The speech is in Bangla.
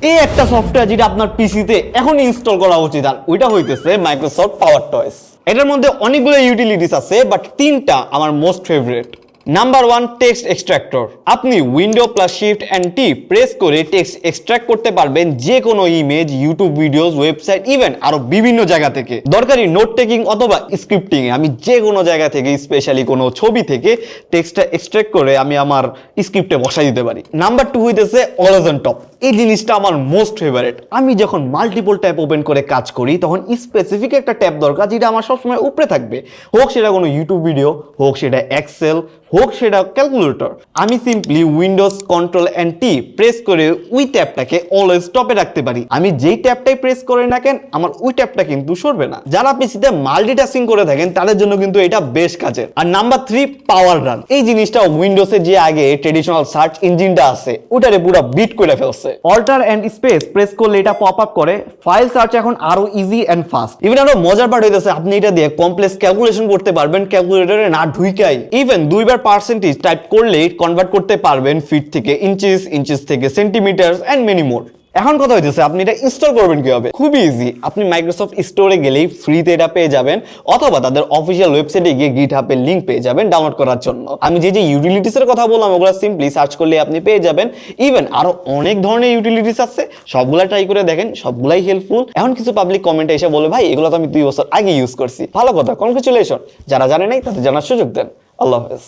এই একটা সফটওয়্যার যেটা আপনার পিসিতে এখন ইনস্টল করা উচিত। আর ওইটা হইতেছে মাইক্রোসফট পাওয়ার টয়েস এটার মধ্যে অনেকগুলো ইউটিলিটিস আছে বাট তিনটা আমার most favourite number one text extractor আপনি window plus shift and T press করে টেক্সট এক্সট্রাক্ট করতে পারবেন যে কোনো image YouTube videos website even আরও বিভিন্ন জায়গা থেকে। দরকারি নোট টেকিং অথবা স্ক্রিপ্টিং আমি যে কোনো জায়গা থেকে স্পেশালি কোনো ছবি থেকে টেক্সটটা এক্সট্রাক্ট করে আমি আমার স্ক্রিপ্টে বসাই দিতে পারি। নাম্বার টু হইতেছে অলওয়েজ টপ এই জিনিসটা আমার মোস্ট ফেভারিট আমি যখন মাল্টিপল ট্যাব ওপেন করে কাজ করি, তখন স্পেসিফিক একটা ট্যাব দরকার যেটা আমার সবসময় উপরে থাকবে। হোক সেটা কোনো ইউটিউব ভিডিও হোক সেটা এক্সেল হোক সেটা ক্যালকুলেটর আমি simply Windows control and T press করে ওই ট্যাবটাকে অলওয়েজ টপে রাখতে পারি। আমি যেই ট্যাবটাই প্রেস করে না কেন, আমার ওই ট্যাবটা কিন্তু সরবে না। যারা পিসিতে মাল্টিটাস্কিং করে থাকেন, তাদের জন্য কিন্তু এটা বেশ কাজের। আর নাম্বার থ্রি পাওয়ার রান এই জিনিসটা উইন্ডোজে যে আগে ট্রেডিশনাল সার্চ ইঞ্জিনটা আছে, ওটারে পুরো বিট করে ফেলছে। অল্টার এন্ড স্পেস প্রেস করলে এটা পপ আপ করে। ফাইল সার্চ এখন আরও ইজি এন্ড ফাস্ট ইভেন আরও মজার পার্ট হইতেছে, আপনি এটা দিয়ে কমপ্লেক্স ক্যালকুলেশন করতে পারবেন ক্যালকুলেটরে না ঢুইকাই। ইভেন দুইবার পার্সেন্টেজ টাইপ করলেই কনভার্ট করতে পারবেন ফিট থেকে ইঞ্চিস ইঞ্চিস থেকে সেন্টিমিটার এন্ড মেনি মোর এখন কথা হইতেছে, আপনি এটা ইনস্টল করবেন কীভাবে? খুবই ইজি আপনি মাইক্রোসফট স্টোরে গেলেই ফ্রিতে এটা পেয়ে যাবেন, অথবা তাদের অফিসিয়াল ওয়েবসাইটে গিয়ে গিট হাবের লিঙ্ক পেয়ে যাবেন ডাউনলোড করার জন্য। আমি যে যে ইউটিলিটিস এর কথা বললাম, ওগুলো সিম্পলি সার্চ করলে আপনি পেয়ে যাবেন। ইভেন আরও অনেক ধরনের ইউটিলিটিস আছে, সবগুলা ট্রাই করে দেখেন, সবগুলাই হেল্পফুল এখন কিছু পাবলিক কমেন্টে এসে বলে, ভাই, এগুলো তো আমি দুই বছর আগে ইউজ করছি। ভালো কথা কনগ্রেচুলেশন যারা জানে নাই, তাদের জানার সুযোগ দেন। আল্লাহ হাফেজ।